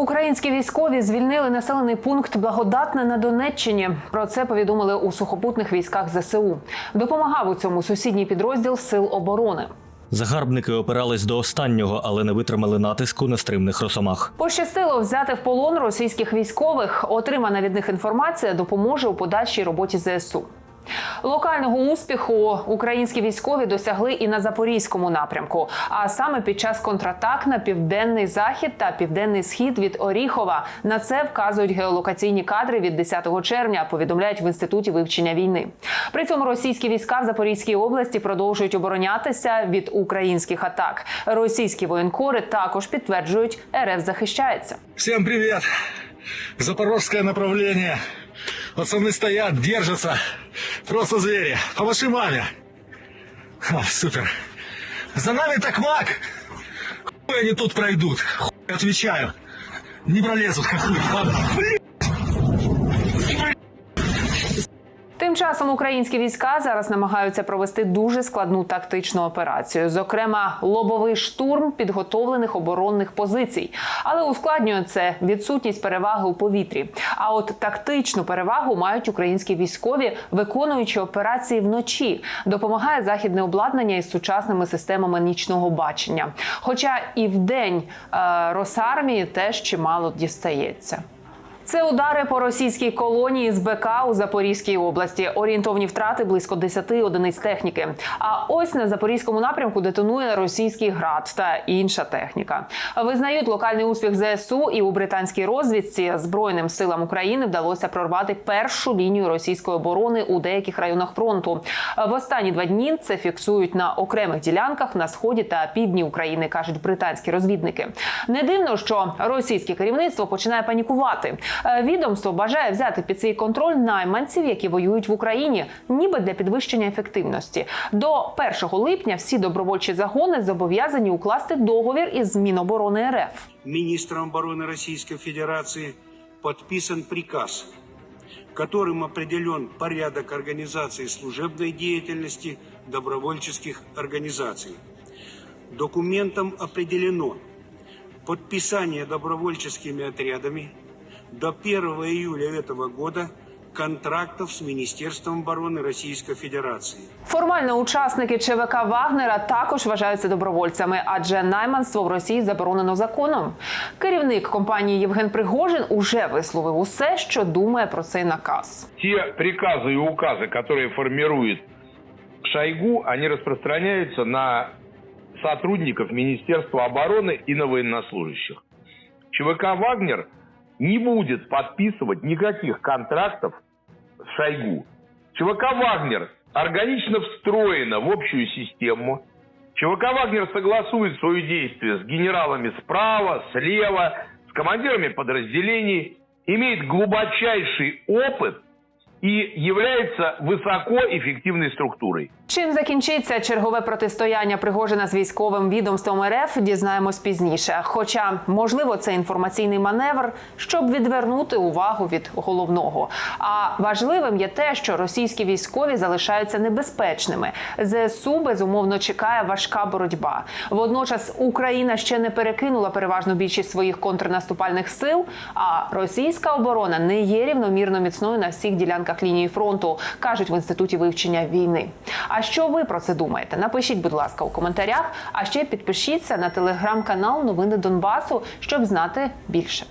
Українські військові звільнили населений пункт Благодатне на Донеччині. Про це повідомили у сухопутних військах ЗСУ. Допомагав у цьому сусідній підрозділ Сил оборони. Загарбники опирались до останнього, але не витримали натиску нестримних росомах. Пощастило взяти в полон російських військових. Отримана від них інформація допоможе у подальшій роботі ЗСУ. Локального успіху українські військові досягли і на запорізькому напрямку, а саме під час контратак на південний захід та південний схід від Оріхова. На це вказують геолокаційні кадри від 10 червня. Повідомляють в інституті вивчення війни. При цьому російські війська в Запорізькій області продовжують оборонятися від українських атак. Російські воєнкори також підтверджують, РФ захищається. Всем привет! Запорожское направление. Пацаны стоят, держатся. Просто звери. По вашей маме. Ха, супер. За нами такмак. Хуй они тут пройдут. Хуй, отвечаю. Не пролезут, как хуй. Ладно. Тим часом українські війська зараз намагаються провести дуже складну тактичну операцію, зокрема лобовий штурм підготовлених оборонних позицій. Але ускладнює це відсутність переваги у повітрі. А от тактичну перевагу мають українські військові, виконуючи операції вночі. Допомагає західне обладнання із сучасними системами нічного бачення. Хоча і вдень е, Росармії теж чимало дістається. Це удари по російській колонії з БК у Запорізькій області. Орієнтовні втрати близько 10 одиниць техніки. А ось на запорізькому напрямку детонує російський град та інша техніка. Визнають локальний успіх ЗСУ і у британській розвідці Збройним силам України вдалося прорвати першу лінію російської оборони у деяких районах фронту. В останні два дні це фіксують на окремих ділянках на сході та півдні України, кажуть британські розвідники. Не дивно, що російське керівництво починає панікувати. Е, Відомство бажає взяти під свій контроль найманців, які воюють в Україні, ніби для підвищення ефективності. До 1 липня всі добровольчі загони зобов'язані укласти договір із Міноборони РФ. министром обороны Российской Федерации подписан приказ, которым определен порядок организации служебной деятельности добровольческих организаций. Документом определено подписание добровольческими отрядами до 1 июля этого года контрактов с Министерством обороны Российской Федерации. Формально учасники ЧВК Вагнера також вважаються добровольцями, адже найманство в Росії заборонено законом. Керівник компанії Євген Пригожин уже висловив усе, що думає про цей наказ. те приказы и указы, которые формирует Шойгу, они распространяются на сотрудников Министерства обороны и на военнослужащих. ЧВК «Вагнер» не будет подписывать никаких контрактов с Шойгу. ЧВК «Вагнер» органично встроена в общую систему. ЧВК «Вагнер» согласует свои действия с генералами справа, слева, с командирами подразделений, имеет глубочайший опыт и является высокоэффективной структурой. Чим закінчиться чергове протистояння Пригожина з військовим відомством РФ, дізнаємось пізніше. Хоча, можливо, це інформаційний маневр, щоб відвернути увагу від головного. А важливим є те, що російські військові залишаються небезпечними. ЗСУ безумовно чекає важка боротьба. Водночас Україна ще не перекинула переважну більшість своїх контрнаступальних сил. А російська оборона не є рівномірно міцною на всіх ділянках лінії фронту, кажуть в інституті вивчення війни. А що ви про це думаєте? Напишіть, будь ласка, у коментарях. А ще підпишіться на телеграм-канал Новини Донбасу, щоб знати більше.